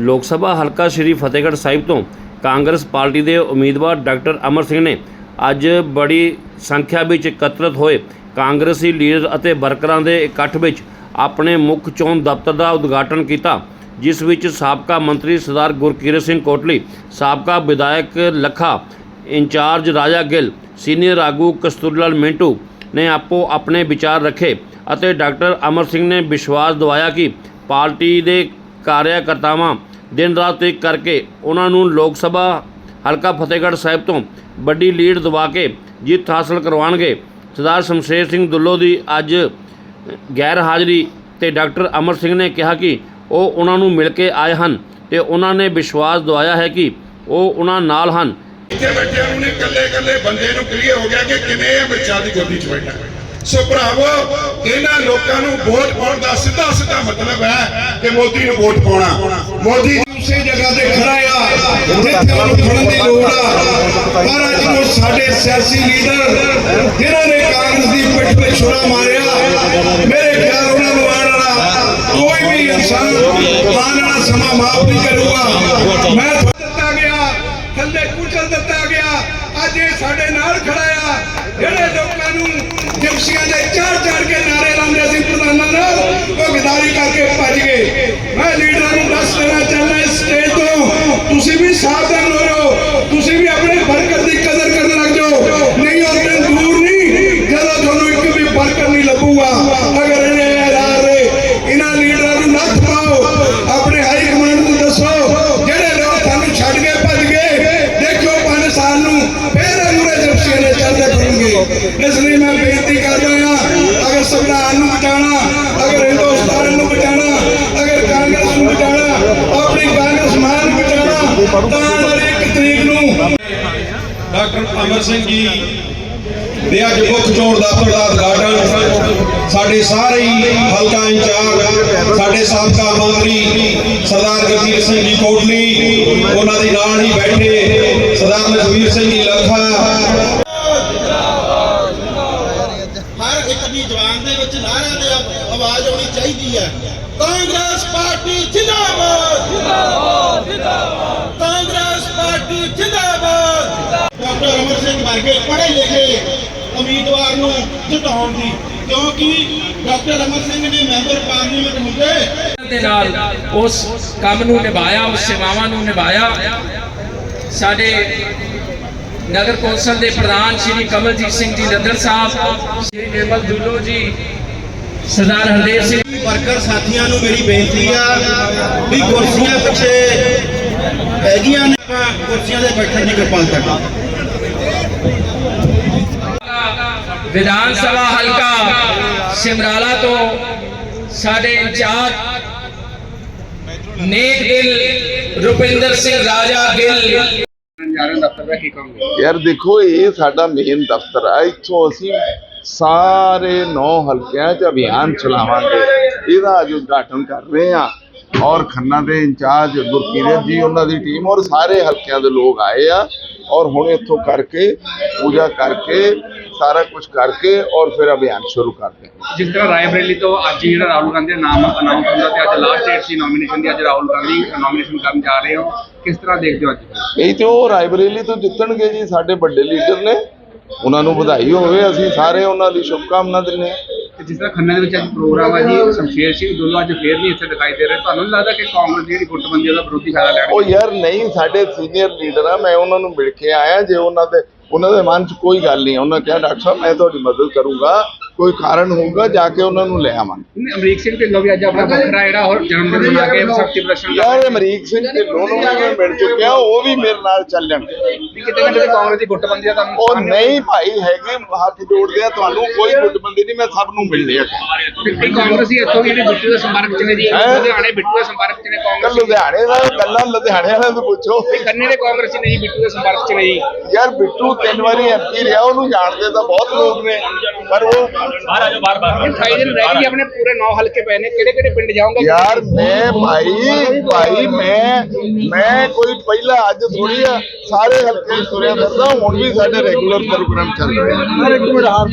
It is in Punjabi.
ਲੋਕ ਸਭਾ ਹਲਕਾ ਸ਼੍ਰੀ ਫਤਿਹਗੜ੍ਹ ਸਾਹਿਬ ਤੋਂ ਕਾਂਗਰਸ ਪਾਰਟੀ ਦੇ ਉਮੀਦਵਾਰ ਡਾਕਟਰ ਅਮਰ ਸਿੰਘ ਨੇ ਅੱਜ ਬੜੀ ਸੰਖਿਆ ਵਿੱਚ ਇਕੱਤਰਤ ਹੋਏ। ਕਾਂਗਰਸੀ ਲੀਡਰ ਅਤੇ ਵਰਕਰਾਂ ਦੇ ਇਕੱਠ ਵਿੱਚ ਆਪਣੇ ਮੁੱਖ ਚੋਣ ਦਫ਼ਤਰ ਦਾ ਉਦਘਾਟਨ ਕੀਤਾ, ਜਿਸ ਵਿੱਚ ਸਾਬਕਾ ਮੰਤਰੀ ਸਰਦਾਰ ਗੁਰਕੀਰਤ ਸਿੰਘ ਕੋਟਲੀ, ਸਾਬਕਾ ਵਿਧਾਇਕ ਲੱਖਾ, ਇੰਚਾਰਜ ਰਾਜਾ ਗਿੱਲ, ਸੀਨੀਅਰ ਆਗੂ ਕਸਤੂਰੀਲਾਲ ਮਿੰਟੂ ਨੇ ਆਪੋ ਆਪਣੇ ਵਿਚਾਰ ਰੱਖੇ ਅਤੇ ਡਾਕਟਰ ਅਮਰ ਸਿੰਘ ਨੇ ਵਿਸ਼ਵਾਸ ਦਿਵਾਇਆ ਕਿ ਪਾਰਟੀ ਦੇ ਕਾਰਿਆਕਰਤਾਵਾਂ ਦਿਨ ਰਾਤ ਇੱਕ ਕਰਕੇ ਉਹਨਾਂ ਨੂੰ ਲੋਕ ਸਭਾ, ਹਲਕਾ ਫਤਿਹਗੜ੍ਹ ਸਾਹਿਬ ਤੋਂ ਵੱਡੀ ਲੀਡ ਦਵਾ ਕੇ ਜਿੱਤ ਹਾਸਲ ਕਰਵਾਉਣਗੇ। ਸਰਦਾਰ ਸ਼ਮਸ਼ੇਰ ਸਿੰਘ ਦੁੱਲੋ ਦੀ ਅੱਜ ਗੈਰ ਹਾਜ਼ਰੀ ਤੇ ਡਾਕਟਰ ਅਮਰ ਸਿੰਘ ਨੇ ਕਿਹਾ ਕਿ ਉਹ ਉਹਨਾਂ ਨੂੰ ਮਿਲ ਕੇ ਆਏ ਹਨ ਤੇ ਉਹਨਾਂ ਨੇ ਵਿਸ਼ਵਾਸ ਦਵਾਇਆ ਹੈ ਕਿ ਉਹ ਉਹਨਾਂ ਨਾਲ ਹਨ। ਇੱਥੇ ਬੈਠਿਆਂ ਨੂੰ ਕੱਲੇ ਕੱਲੇ ਬੰਦੇ ਨੂੰ ਕਲੀਅਰ ਹੋ ਗਿਆ ਕਿ ਕਿਵੇਂ ਬੱਚਾ ਦੀ ਗੋਦੀ 'ਚ ਬੈਠਾ। ਸੋ ਭਰਾਵੋ ਲੋਕਾਂ ਨੂੰ ਵੋਟ ਪਾਉਣ ਦਾ ਸਿੱਧਾ ਸਿੱਧਾ ਮਤਲਬ ਹੈ ਕਿ ਮੋਦੀ ਨੂੰ ਵੋਟ ਪਾਉਣਾ। ਮੋਦੀ ਉਸੇ ਜਗ੍ਹਾ ਤੇ ਖੜਾ ਆ, ਜਿੱਥੇ ਉਹਨੂੰ ਖੜਨ ਦੀ ਲੋੜ ਆ। ਪਰ ਅੱਜ ਨੂੰ ਸਾਡੇ ਸਿਆਸੀ ਲੀਡਰ, ਜਿਨ੍ਹਾਂ ਨੇ ਕਾਂਗਰਸ ਦੀ ਪਿੱਠ ਤੇ ਛੁਰਾ ਮਾਰਿਆ, ਮੇਰੇ ਖਿਆਲ ਉਹਨਾਂ ਨੂੰ ਆਉਣ ਵਾਲਾ ਕੋਈ ਵੀ ਇਨਸਾਨ ਆਉਣ ਵਾਲਾ ਸਮਾਂ ਮਾਫ ਨਹੀਂ ਕਰੂਗਾ। ਮੈਂ ਦਿੱਤਾ ਗਿਆ, ਥੱਲੇ ਕੁਚਲ ਦਿੱਤਾ ਗਿਆ, ਅੱਜ ਇਹ ਸਾਡੇ ਨਾਲ ਖੜਾ ਆ। ਜਿਹੜੇ ਲੋਕਾਂ ਨੂੰ ਜਿਪਸੀਆਂ ਦੇ ਚੜ ਤੁਸੀਂ ਵੀ ਸਾਵਧਾਨ ਹੋ ਜਾਓ। ਤੁਸੀਂ ਵੀ ਆਪਣੇ ਵਰਕਰ ਦੀ ਕਦਰ ਕਰਨ ਲੱਗ ਜਾਓ। ਨਹੀਂ ਉਹ ਦਿਨ ਦੂਰ ਨਹੀਂ, ਜਦੋਂ ਤੁਹਾਨੂੰ ਇੱਕ ਵੀ ਵਰਕਰ ਨਹੀਂ ਲੱਭੂਗਾ। ਅਗਰ ਇਹ ਰਾਹ ਰੇ ਇਹਨਾਂ ਲੀਡਰਾਂ ਨੂੰ ਨੱਥ ਪਾਓ ਆਪਣੇ ਹਾਈ ਕਮਾਂਡ ਨੂੰ ਦੱਸੋ, ਜਿਹੜੇ ਲੋਕ ਤੁਹਾਨੂੰ ਛੱਡ ਕੇ ਭੱਜ ਗਏ ਦੇਖੋ 5 ਸਾਲ ਨੂੰ ਫੇਰ ਅਮਰੇ ਜਪਸੀਆਂ ਨੇ ਚੱਲਦੇ ਫਿਰਨਗੇ। ਇਸ ਲਈ ਮੈਂ ਬੇਨਤੀ ਕਰਦਾ ਹਾਂ ਅਗਰ ਸੰਵਿਧਾਨ ਨੂੰ ਬਚਾਉਣਾ ਅਗਰ ਹਿੰਦੁਸਤਾਨ ਨੂੰ ਬਚਾਉਣਾ ਅਗਰ ਕਾਂਗਰਸ ਨੂੰ ਬਚਾਉਣਾ ਆਪਣੀ ਕਾਂਗਰਸ ਮਾਨ ਨੂੰ ਬਚਾਉਣਾ ਤਾਂ ਇੱਕ ਤਰੀਕ ਨੂੰ ਡਾਕਟਰ ਅਮਰ ਸਿੰਘ ਜੀ ਦੇ ਅੱਜ ਮੁੱਖ ਚੋਣ ਦਫ਼ਤਰ ਦਾ ਉਦਘਾਟਨ। ਸਾਡੇ ਸਾਰੇ ਹੀ ਹਲਕਾ ਇੰਚਾਰਜ, ਸਾਡੇ ਸਾਬਕਾ ਮੰਤਰੀ ਸਰਦਾਰ ਗੁਰਜੀਤ ਸਿੰਘ ਜੀ ਕੋਟਲੀ, ਉਹਨਾਂ ਦੇ ਨਾਲ ਹੀ ਬੈਠੇ ਸਰਦਾਰ ਲਖਵੀਰ ਸਿੰਘ ਜੀ ਲੱਖਾ। ਹਰ ਇੱਕ ਦੀ ਜਵਾਨ ਦੇ ਵਿੱਚ ਨਾਰਿਆਂ ਦੇ ਆਵਾਜ਼ ਆਉਣੀ ਚਾਹੀਦੀ ਹੈ। ਕਾਂਗਰਸ ਪਾਰਟੀ ਜਿੰਦਾਬਾਦ। ਜਿੰਦਾਬਾਦ ਜਿੰਦਾਬਾਦ ਕਾਂਗਰਸ ਪਾਰਟੀ ਜਿੰਦਾਬਾਦ। ਡਾਕਟਰ ਅਮਰ ਸਿੰਘ ਵਰਗੇ ਪੜ੍ਹੇ ਲਿਖੇ ਉਮੀਦਵਾਰ ਨੂੰ ਜਿਤਾਉਣ ਦੀ, ਕਿਉਂਕਿ ਡਾਕਟਰ ਅਮਰ ਸਿੰਘ ਨੇ ਮੈਂਬਰ ਪਾਰਲੀਮੈਂਟ ਹੁੰਦੇ ਦੇ ਨਾਲ ਉਸ ਕੰਮ ਨੂੰ ਨਿਭਾਇਆ, ਉਸ ਸੇਵਾਵਾਂ ਨੂੰ ਨਿਭਾਇਆ। ਸਾਡੇ ਨਗਰ ਕੌਂਸਲ ਦੇ ਪ੍ਰਧਾਨ ਸ਼੍ਰੀ ਕਮਲਜੀਤ ਸਿੰਘ ਜੀ ਨੰਦਲ ਸਾਹਿਬ, ਸ਼੍ਰੀ ਨਿਰਮਲ ਦੁੱਲੋ ਜੀ ਸਰਦਾਰ ਹਰਦੇਵ ਸਿੰਘ ਵਰਕਰ ਸਾਥੀਆਂ ਨੂੰ ਮੇਰੀ ਬੇਨਤੀ ਆ ਵੀ ਕੁਰਸੀਆਂ ਪਿੱਛੇ ਹੈਗੀਆਂ ਨੇ ਆਪਾਂ ਕੁਰਸੀਆਂ ਦੇ ਬੈਠਣ ਦੀ ਕਿਰਪਾਲਤਾ ਕਰੋ ਵਿਧਾਨ ਸਭਾ ਹਲਕਾ ਸਿਮਰਾਲਾ ਤੋਂ ਸਾਡੇ ਇੰਚਾਰਜ ਨੇਕ ਦਿਲ ਰੁਪਿੰਦਰ ਸਿੰਘ ਰਾਜਾ ਗਿੱਲ। ਯਾਰ ਦੇਖੋ ਇਹ ਸਾਡਾ ਮੇਨ ਦਫ਼ਤਰ ਆ। ਇੱਥੋਂ ਅਸੀਂ ਸਾਰੇ ਨੌ ਹਲਕਿਆਂ 'ਚ ਅਭਿਆਨ ਚਲਾਵਾਂਗੇ। ਇਹਦਾ ਅੱਜ ਉਦਘਾਟਨ ਕਰ ਰਹੇ ਆ ਔਰ ਖੰਨਾ ਦੇ ਇੰਚਾਰਜ ਗੁਰਕੀਰਤ ਜੀ ਉਹਨਾਂ ਦੀ ਟੀਮ ਔਰ ਸਾਰੇ ਹਲਕਿਆਂ ਦੇ ਲੋਕ ਆਏ ਆ। ਔਰ ਹੁਣ ਇੱਥੋਂ ਕਰਕੇ ਪੂਜਾ ਕਰਕੇ ਸਾਰਾ ਕੁਝ ਕਰਕੇ ਔਰ ਫਿਰ ਅਭਿਆਨ ਸ਼ੁਰੂ ਕਰਦੇ ਜਿਸ ਤਰ੍ਹਾਂ ਰਾਇਬਰੇਲੀ ਤੋਂ ਅੱਜ ਜਿਹੜਾ ਰਾਹੁਲ ਗਾਂਧੀ ਦਾ ਨਾਮ ਅਨਾਉਂਸ ਹੁੰਦਾ ਤੇ ਅੱਜ ਲਾਸਟ ਡੇਟ ਸੀ ਨੋਮੀਨੇਸ਼ਨ ਦੀ ਅੱਜ ਰਾਹੁਲ ਗਾਂਧੀ ਨੋਮੀਨੇਸ਼ਨ ਕਰਨ ਜਾ ਰਹੇ ਹੋ। ਕਿਸ ਤਰ੍ਹਾਂ ਦੇਖਦੇ ਹੋ ਅੱਜ? ਨਹੀਂ ਤੇ ਉਹ ਰਾਇਬਰੇਲੀ ਤੋਂ ਜਿੱਤਣਗੇ ਜੀ ਸਾਡੇ ਵੱਡੇ ਲੀਡਰ ਨੇ। ਉਹਨਾਂ ਨੂੰ ਵਧਾਈ ਹੋਵੇ ਅਸੀਂ ਸਾਰੇ ਉਹਨਾਂ ਦੀ ਸ਼ੁਭਕਾਮਨਾ ਦਿੰਦੇ ਹਾਂ। ਤੇ ਜਿਸ ਤਰ੍ਹਾਂ ਖੰਨਾ ਦੇ ਵਿੱਚ ਅੱਜ ਪ੍ਰੋਗਰਾਮ ਹੈ ਜੀ ਸ਼ਮਸ਼ੇਰ ਸਿੰਘ ਦੁੱਲਾ ਅੱਜ ਫੇਰ ਨਹੀਂ ਇੱਥੇ ਦਿਖਾਈ ਦੇ ਰਹੇ ਤੁਹਾਨੂੰ ਨਹੀਂ ਲੱਗਦਾ ਕਿ ਕਾਂਗਰਸ ਦੀ ਜਿਹੜੀ ਗੁੱਟਬੰਦੀ ਉਹਦਾ ਵਿਰੋਧੀ ਫਾਇਦਾ ਲੈਣ ਉਹ ਯਾਰ ਨਹੀਂ ਸਾਡੇ ਸੀਨੀਅਰ ਲੀਡਰ ਆ ਮੈਂ ਉਹਨਾਂ ਨੂੰ ਮਿਲ ਕੇ ਆਇਆ ਜੇ ਉਹਨਾਂ ਦੇ ਉਹਨਾਂ ਦੇ ਮਨ 'ਚ ਕੋਈ ਗੱਲ ਨਹੀਂ ਉਹਨਾਂ ਕਿਹਾ ਡਾਕਟਰ ਸਾਹਿਬ ਮੈਂ ਤੁਹਾਡੀ ਮਦਦ ਕਰੂੰਗਾ। ਕੋਈ ਕਾਰਨ ਹੋਊਗਾ ਜਾ ਕੇ ਉਹਨਾਂ ਨੂੰ ਲੈ ਆਵਾਂਗੇ। ਨਹੀਂ, ਅਮਰੀਕ ਸਿੰਘ ਢਿੱਲੋਂ ਵੀ ਅੱਜ ਆਪਣਾ ਵੱਖਰਾ ਜਿਹੜਾ ਹੋਰ ਜਨਮ ਦਿਨ ਮਨਾ ਕੇ ਸ਼ਕਤੀ ਪ੍ਰਦਰਸ਼ਨ ਕਰ ਯਾਰ ਅਮਰੀਕ ਸਿੰਘ ਤੇ ਦੋਨੋਂ ਨੂੰ ਮਿਲ ਚੁੱਕਿਆ ਉਹ ਵੀ ਮੇਰੇ ਨਾਲ ਚੱਲਣ। ਰਹੇ ਕਿਤੇ ਨਾ ਕਿਤੇ ਕਾਂਗਰਸ ਦੀ ਗੁੱਟਬੰਦੀ ਦਾ ਤੁਹਾਨੂੰ ਉਹ ਨਹੀਂ ਭਾਈ ਹੈਗੇ ਹੱਥ ਜੋੜਦੇ ਆ ਤੁਹਾਨੂੰ ਕੋਈ ਗੁੱਟਬੰਦੀ ਨਹੀਂ ਮੈਂ ਸਭ ਨੂੰ ਮਿਲ ਲਿਆ ਤੇ ਕਾਂਗਰਸੀ ਇੱਥੋਂ ਵੀ ਜਿਹੜੀ ਬਿੱਟੂ ਦੇ ਸੰਪਰਕ ਚ ਨੇ ਜੀ ਹੈਂ? ਲੁਧਿਆਣੇ ਬਿੱਟੂ ਦੇ ਸੰਪਰਕ ਚ ਨੇ ਕੱਲ ਕਾਂਗਰਸ ਲੁਧਿਆਣੇ ਦਾ ਗੱਲਾਂ ਲੁਧਿਆਣੇ ਵਾਲਿਆਂ ਤੋਂ ਪੁੱਛੋ। ਕੰਨੇ ਦੇ ਕਾਂਗਰਸੀ ਨੇ ਜੀ ਬਿੱਟੂ ਦੇ ਸੰਪਰਕ ਚ ਨੇ ਜੀ। ਯਾਰ ਬਿੱਟੂ ਤਿੰਨ ਵਾਰੀ ਐਮਪੀ ਰਿਹਾ ਉਹਨੂੰ ਜਾਣਦੇ ਤਾਂ ਬਹੁਤ ਲੋਕ ਨੇ ਪਰ ਉਹ 28 ਦਿਨ ਰਹਿ ਗਏ ਜੀ, ਆਪਣੇ ਪੂਰੇ 9 ਹਲਕੇ ਪਏ ਨੇ। ਕਿਹੜੇ ਕਿਹੜੇ ਪਿੰਡ ਜਾਓਗੇ? ਯਾਰ ਮੈਂ ਭਾਈ ਭਾਈ ਮੈਂ ਮੈਂ ਕੋਈ ਪਹਿਲਾ ਅੱਜ ਥੋੜੀ ਆ ਸਾਰੇ ਹਲਕੇ ਤੁਰਿਆ ਫਿਰਦਾ ਹੁਣ ਵੀ ਸਾਡੇ ਰੈਗੂਲਰ ਪ੍ਰੋਗਰਾਮ ਚੱਲ ਰਹੇ। ਆ